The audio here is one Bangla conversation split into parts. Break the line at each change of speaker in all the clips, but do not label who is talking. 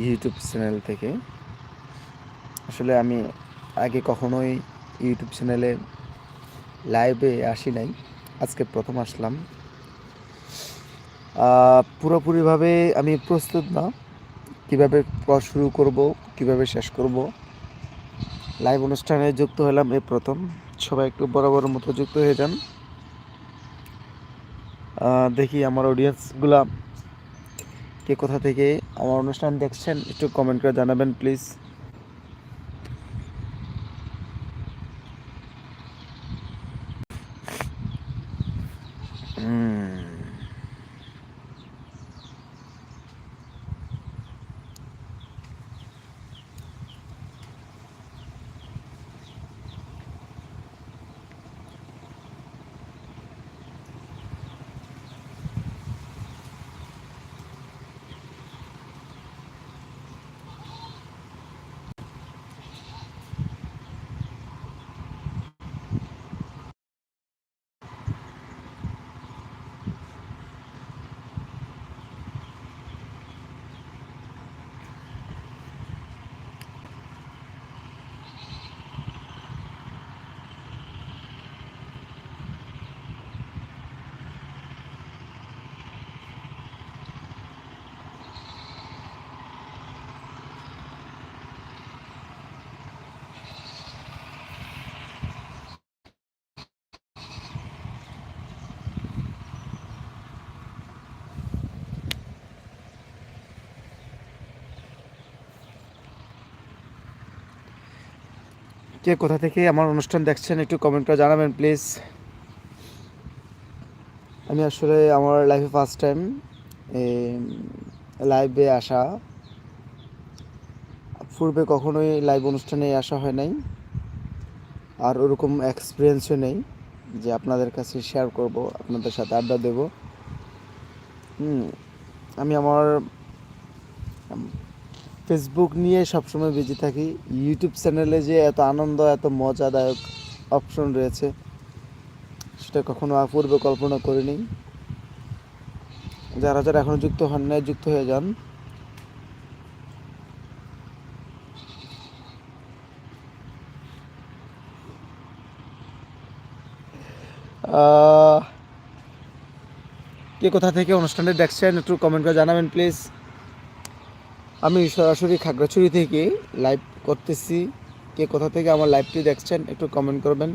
ইউটিউব চ্যানেল থেকে। আসলে আমি আগে কখনোই ইউটিউব চ্যানেলে লাইভে আসি নাই। আজকে প্রথম আসলাম। পুরোপুরিভাবে আমি প্রস্তুত না। কীভাবে শুরু করব, কীভাবে শেষ করব। লাইভ অনুষ্ঠানে যুক্ত হলাম এই প্রথম। সবাই একটু বরাবর মতো যুক্ত হয়ে যান। দেখি আমার অডিয়েন্সগুলা কে কোথা থেকে আমার অনুষ্ঠান দেখছেন একটু কমেন্ট করে জানাবেন প্লিজ কে কোথা থেকে আমার অনুষ্ঠান দেখছেন একটু কমেন্ট করে জানাবেন প্লিজ আমি আসলে আমার লাইফে ফার্স্ট টাইম লাইভে আসা। পূর্বে কখনোই লাইভ অনুষ্ঠানে আসা হয় নাই। আর ওরকম এক্সপিরিয়েন্সও নেই যে আপনাদের কাছে শেয়ার করব, আপনাদের সাথে আড্ডা দেব। আমি আমার ফেসবুক নিয়ে সবসময় বিজি থাকি। ইউটিউব চ্যানেলে যে এত আনন্দ, এত মজাদায়ক অপশন রয়েছে, সেটা কখনো পূর্বে কল্পনা করিনি। যারা যারা এখনও যুক্ত হন নাই, যুক্ত হয়ে যান। কে কোথা থেকে অনুষ্ঠানটি দেখছেন একটু কমেন্ট করে জানাবেন প্লিজ আমি সরাসরি খাগড়াছড়ি থেকে লাইভ করতেছি। কে কোথা থেকে আমার লাইভটি দেখছেন, একটু কমেন্ট করবেন।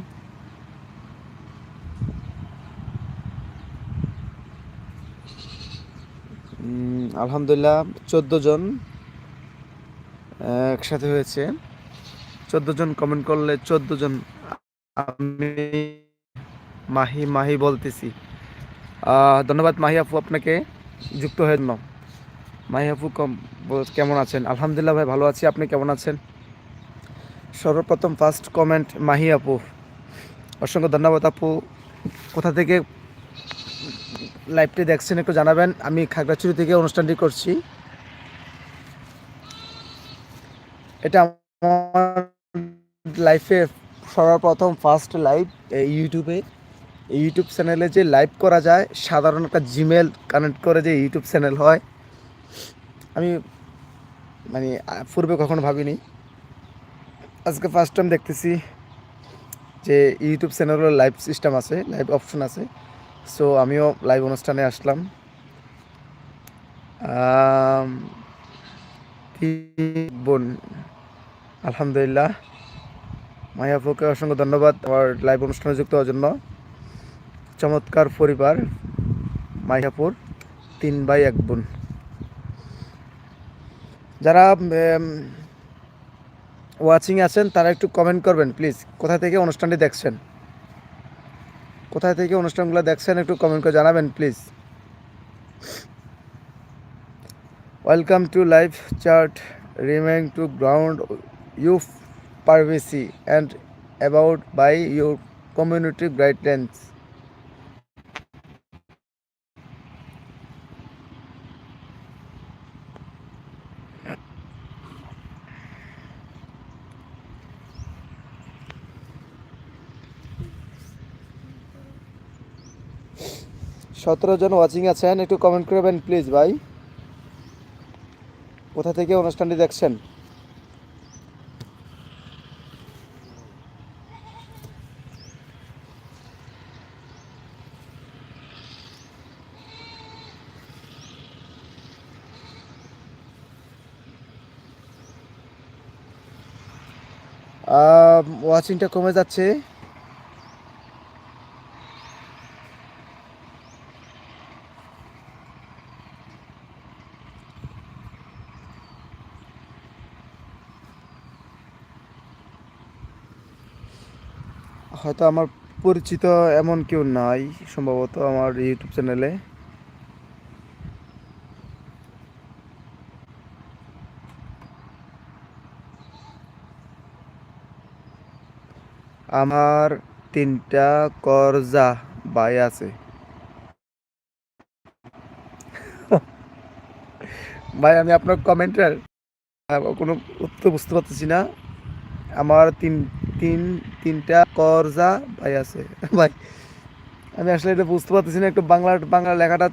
আলহামদুলিল্লাহ, চোদ্দ জন একসাথে হয়েছে। চোদ্দ জন কমেন্ট করলে চোদ্দ জন আমি মাহি মাহি বলতেছি। ধন্যবাদ মাহি আপু আপনাকে যুক্ত হয়ে জন্য মাহি আপু কম কেমন আছেন? আলহামদুলিল্লাহ ভাই, ভালো আছি। আপনি কেমন আছেন? সর্বপ্রথম ফার্স্ট কমেন্ট মাহি আপু। অসংখ্য ধন্যবাদ আপু। কোথা থেকে লাইভটি দেখছেন একটু জানাবেন। আমি খাগড়াছড়ি থেকে অনুষ্ঠানটি করছি। এটা আমার লাইফে সর্বপ্রথম ফার্স্ট লাইভ এই ইউটিউবে ইউটিউব চ্যানেলে যে লাইভ করা যায়, সাধারণ একটা জিমেল কানেক্ট করে যে ইউটিউব চ্যানেল হয়। আমি মানে পূর্বে কখনো ভাবিনি। আজকে ফার্স্ট টাইম দেখতেছি যে ইউটিউব চ্যানেলের লাইভ সিস্টেম আছে লাইভ অপশন আছে। সো আমিও লাইভ অনুষ্ঠানে আসলাম। বোন? আলহামদুলিল্লাহ। মায়াপুকে অসংখ্য ধন্যবাদ আমার লাইভ অনুষ্ঠানে যুক্ত হওয়ার জন্য। চমৎকার পরিবার মাইহাপুর তিন ভাই, এক বোন। যারা ওয়াচিং আছেন, তারা একটু কমেন্ট করবেন প্লিজ কোথা থেকে অনুষ্ঠানটি দেখছেন? কোথা থেকে অনুষ্ঠানগুলো দেখছেন, একটু কমেন্ট করে জানাবেন please welcome to live chat remain to ground you privacy and about by your community guidelines সতেরো জন ওয়াচিং আছেন, একটু কমেন্ট করবেন প্লিজ ভাই। কোথা থেকে অনুষ্ঠানটি দেখছেন? ওয়াচিংটা কমে যাচ্ছে। হয়তো আমার পরিচিত এমন কেউ নাই, সম্ভবত আমার ইউটিউব চ্যানেলে। আমার তিনটা করজা ভাই আছে। ভাই, আমি আপনার কমেন্টের কোনো উত্তর বুঝতে পারতেছি না। আমার তিন তিন, তিনটা করজা ভাই আছে। ভাই, আমি আসলে এটা বুঝতে পারতেছি না, একটু বাংলা বাংলা লেখাটা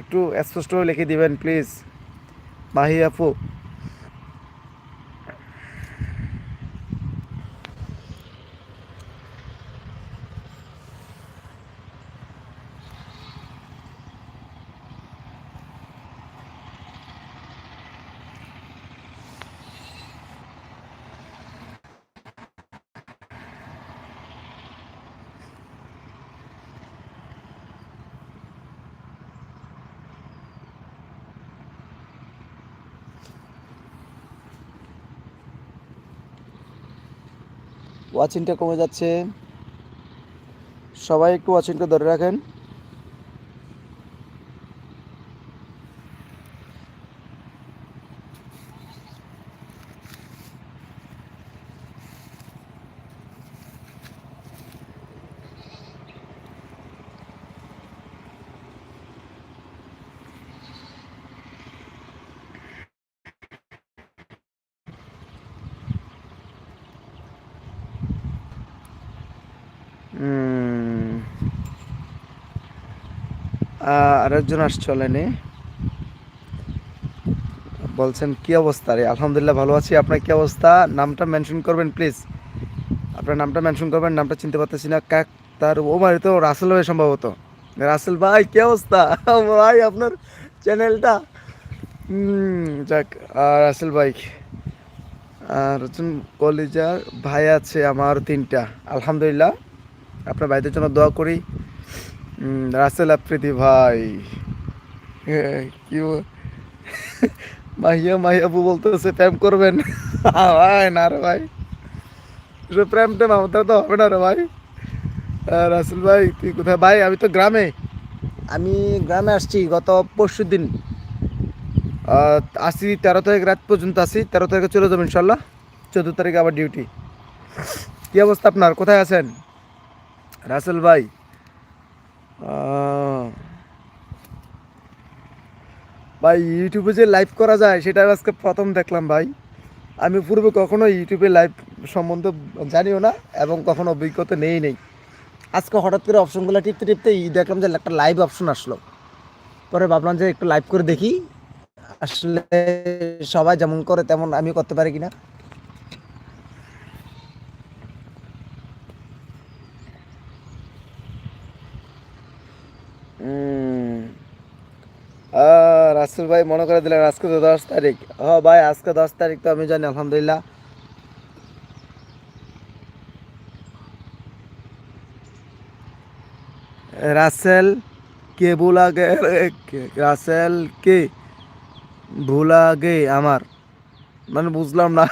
একটু স্পষ্ট লিখে দিবেন প্লিজ মাহি আপু ওয়াচিংটা কমে যাচ্ছে। সবাই একটু ওয়াচিংটা ধরে রাখেন। আরেকজন আসছে অনলাইনে বলছেন, কি অবস্থা রে? আলহামদুলিল্লাহ ভালো আছি। আপনার কি অবস্থা? নামটা মেনশন করবেন প্লিজ আপনার নামটা মেনশন করবেন, নামটা চিনতে পারতেছি না। কাক, তার ও মানে তো রাসেল ভাই সম্ভবত। রাসেল ভাই, কি অবস্থা? ভাই, আপনার চ্যানেলটা যাক রাসেল ভাই। আর হচ্ছেন কলিজার ভাই আছে আমার তিনটা। আলহামদুলিল্লাহ, আপনার ভাইদের জন্য দোয়া করি। রাসেল আফ্রিদি ভাই। কি মাহিয়া মাহিয়াবু বলতেছে প্রেম করবেন। ভাই না রে ভাই। প্রেম টেম আমাদের তো হবে না রে ভাই। রাসেল ভাই তুই কোথায়? ভাই আমি তো গ্রামে। আমি গ্রামে আসছি গত পরশু দিন। আসি তেরো তারিখ রাত পর্যন্ত আসি। তেরো তারিখে চলে যাব ইনশাল্লাহ। চোদ্দ তারিখে আবার ডিউটি কি অবস্থা আপনার? কোথায় আছেন? রাসেল ভাই। ভাই ইউটিউবে যে লাইভ করা যায়, সেটা আজকে প্রথম দেখলাম ভাই। আমি পূর্বে কখনো ইউটিউবে লাইভ সম্বন্ধে জানিও না এবং কখনো অভিজ্ঞতা নেই নেই। আজকে হঠাৎ করে অপশনগুলো টিপতে টিপতে দেখলাম যে একটা লাইভ অপশন আসলো। পরে ভাবলাম যে একটু লাইভ করে দেখি। আসলে সবাই যেমন করে তেমন আমি করতে পারি কিনা উম, আহ, রাসেল ভাই মনে করে দিলেন, আজকে তো দশ তারিখ। হ ভাই, আজকে দশ তারিখ তো আমি জানি, আলহামদুলিল্লাহ। রাসেল, কে ভুলা গে রাসেল, কে ভুলা গে আমার? মানে বুঝলাম না।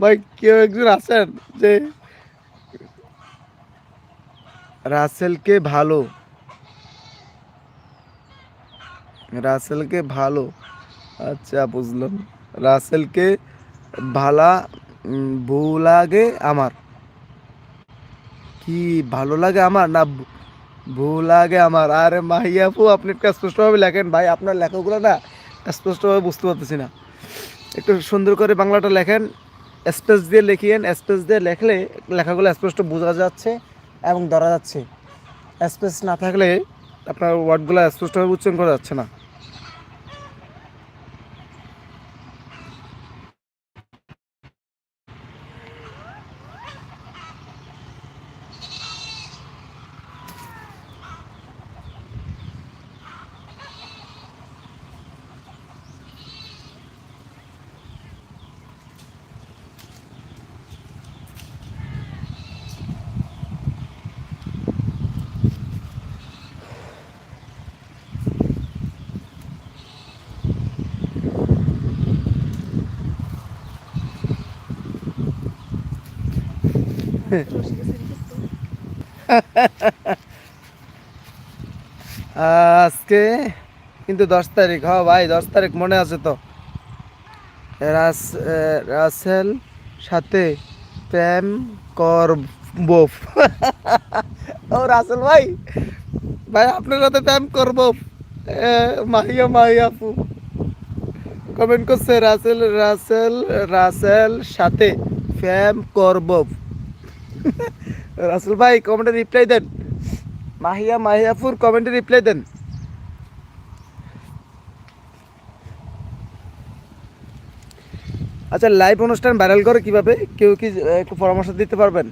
ভাই, কেউ একজন আছেন যে রাসেলকে ভালো? রাসেলকে ভালো। আচ্ছা বুঝলাম। রাসেলকে ভালা ভুল লাগে আমার। কি ভালো লাগে আমার না ভুল লাগে আমার? আরে মাহিয়াপু আপনি একটু স্পষ্টভাবে লেখেন ভাই। আপনার লেখাগুলো না স্পষ্টভাবে বুঝতে পারতেছি না। একটু সুন্দর করে বাংলাটা লেখেন। স্পেস দিয়ে লিখিয়েন। স্পেস দিয়ে লেখলে লেখাগুলো স্পষ্ট বোঝা যাচ্ছে এবং ধরা যাচ্ছে। স্পেস না থাকলে আপনার ওয়ার্ডগুলো স্পষ্টভাবে উচ্চারণ করা যাচ্ছে না। আজকে কিন্তু দশ তারিখ হ ভাই, দশ তারিখ মনে আছে তো। রাস রাসেল সাথে প্রেম করব। ও রাসেল ভাই ভাই আপনার সাথে প্রেম করব। মাহিয়া মাহিয়া আপু। কমেন্ট করছে, রাসেল রাসেল রাসেল সাথে প্রেম করব। রাসেল ভাই কমেন্টে রিপ্লাই দেন। মাহিয়া, মাহিয়াপুর কমেন্টে রিপ্লাই দেন। আচ্ছা লাইভ অনুষ্ঠান ভাইরাল করে কীভাবে? কেউ কি একটু পরামর্শ দিতে পারবেন?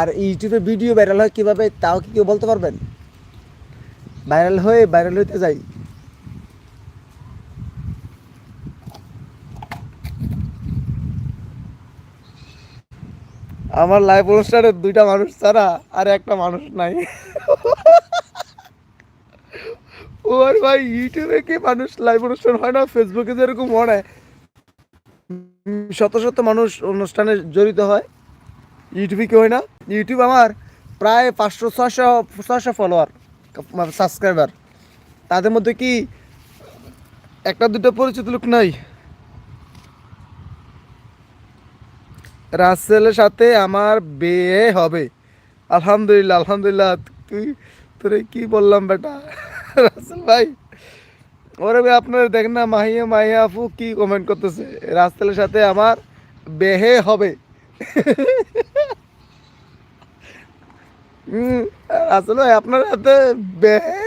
আর ইউটিউবে ভিডিও ভাইরাল হয় কীভাবে, তাও কি কেউ বলতে পারবেন? ভাইরাল হয়ে ভাইরাল হইতে যাই। আমার লাইভ অনুষ্ঠানে দুইটা মানুষ ছাড়া আর একটা মানুষ নাই। ওর ভাই, ইউটিউবে কি মানুষ লাইভ অনুষ্ঠান হয় না? ফেসবুকে যেরকম হয়, শত শত মানুষ অনুষ্ঠানে জড়িত হয়। ইউটিউবে কি হয় না? ইউটিউব আমার প্রায় পাঁচশো ছশো ছশো ফলোয়ার সাবস্ক্রাইবার তাদের মধ্যে কি একটা দুটো পরিচিত লোক নাই? রাসেলের সাথে আমার বিয়ে হবে। আলহামদুলিল্লাহ আলহামদুলিল্লাহ। তুই, তোরে কি বললাম বেটা? রাসেল ভাই, ওরে ভাই, আপনারা দেখেন না, মাহিয়া মাহিয়া আপু কি কমেন্ট করতেছে? রাসেলের সাথে আমার বেহে হবে। আসলে আপনার হাতে বেহে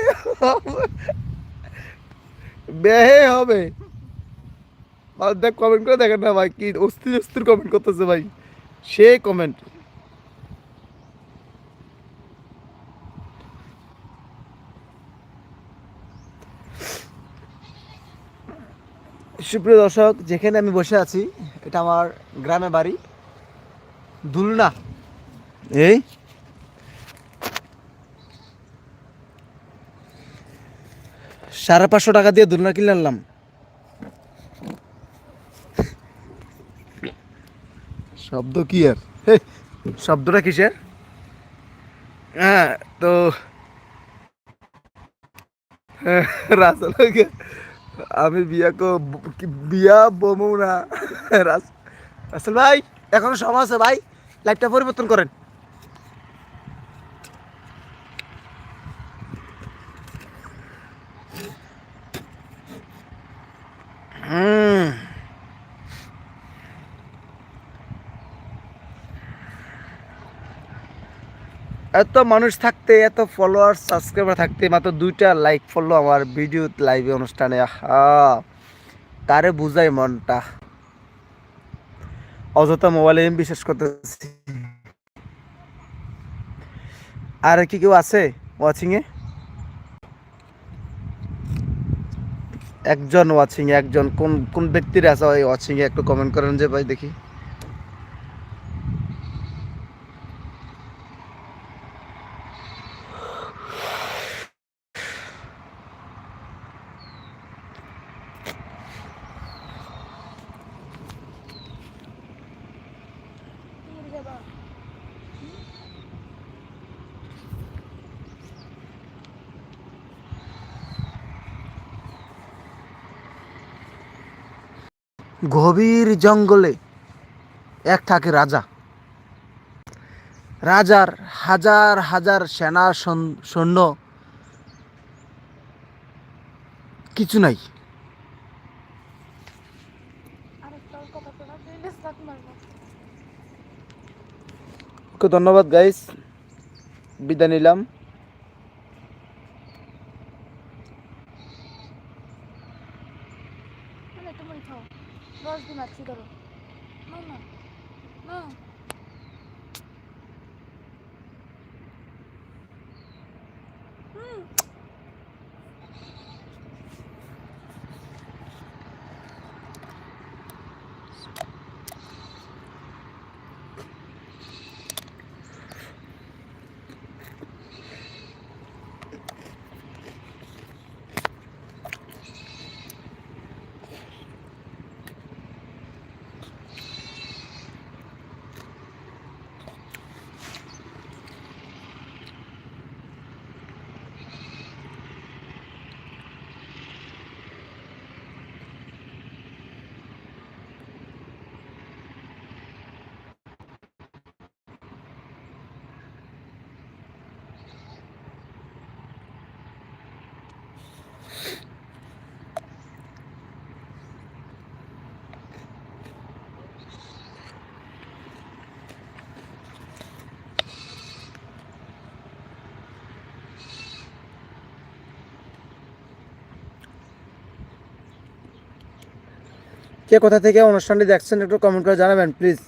বেহে হবে। দেখ কমেন্ট করে দেখেন না ভাই, কি অস্থির অস্থির কমেন্ট করতেছে ভাই। সে কমেন্ট সুপ্রিয় দর্শক যেখানে আমি বসে আছি এটা আমার গ্রামে বাড়ি দুলনা। এই? সাড়ে পাঁচশো টাকা দিয়ে দুলনা কিনে আনলাম। শব্দ কি আর? শব্দটা কিসের? হ্যাঁ তো হ্যাঁ, রাসেল ভাইকে আমি বিয়া কো বিয়া বমু না। রাস- রাসেল ভাই এখনও সময় আছে ভাই লাইটটা পরিবর্তন করেন। এত মানুষ থাকতে, এত ফলোয়ার সাবস্ক্রাইবার থাকতে, মাত্র দুইটা লাইক ফলো আমার ভিডিও লাইভে অনুষ্ঠানে। আহা! তারে বুঝাই মনটা? অযথা মোবাইলে এম বিশ্বাস করতেছি। আর কি কেউ আছে ওয়াচিং এ? একজন ওয়াচিং একজন। কোন কোন ব্যক্তির আছে ওই ওয়াচিং এ? একটু কমেন্ট করেন যে ভাই দেখি। গভীর জঙ্গলে এক থাকে রাজা। রাজার হাজার হাজার সেনা সন- সৈন্য কিছু নাই। ধন্যবাদ গাইস বিদায় নিলাম
না তুমি খাও রস দিন আছি ধরো না না না হুম
কে কোথা থেকে অনুষ্ঠানটি দেখছেন একটু কমেন্ট করে জানাবেন প্লিজ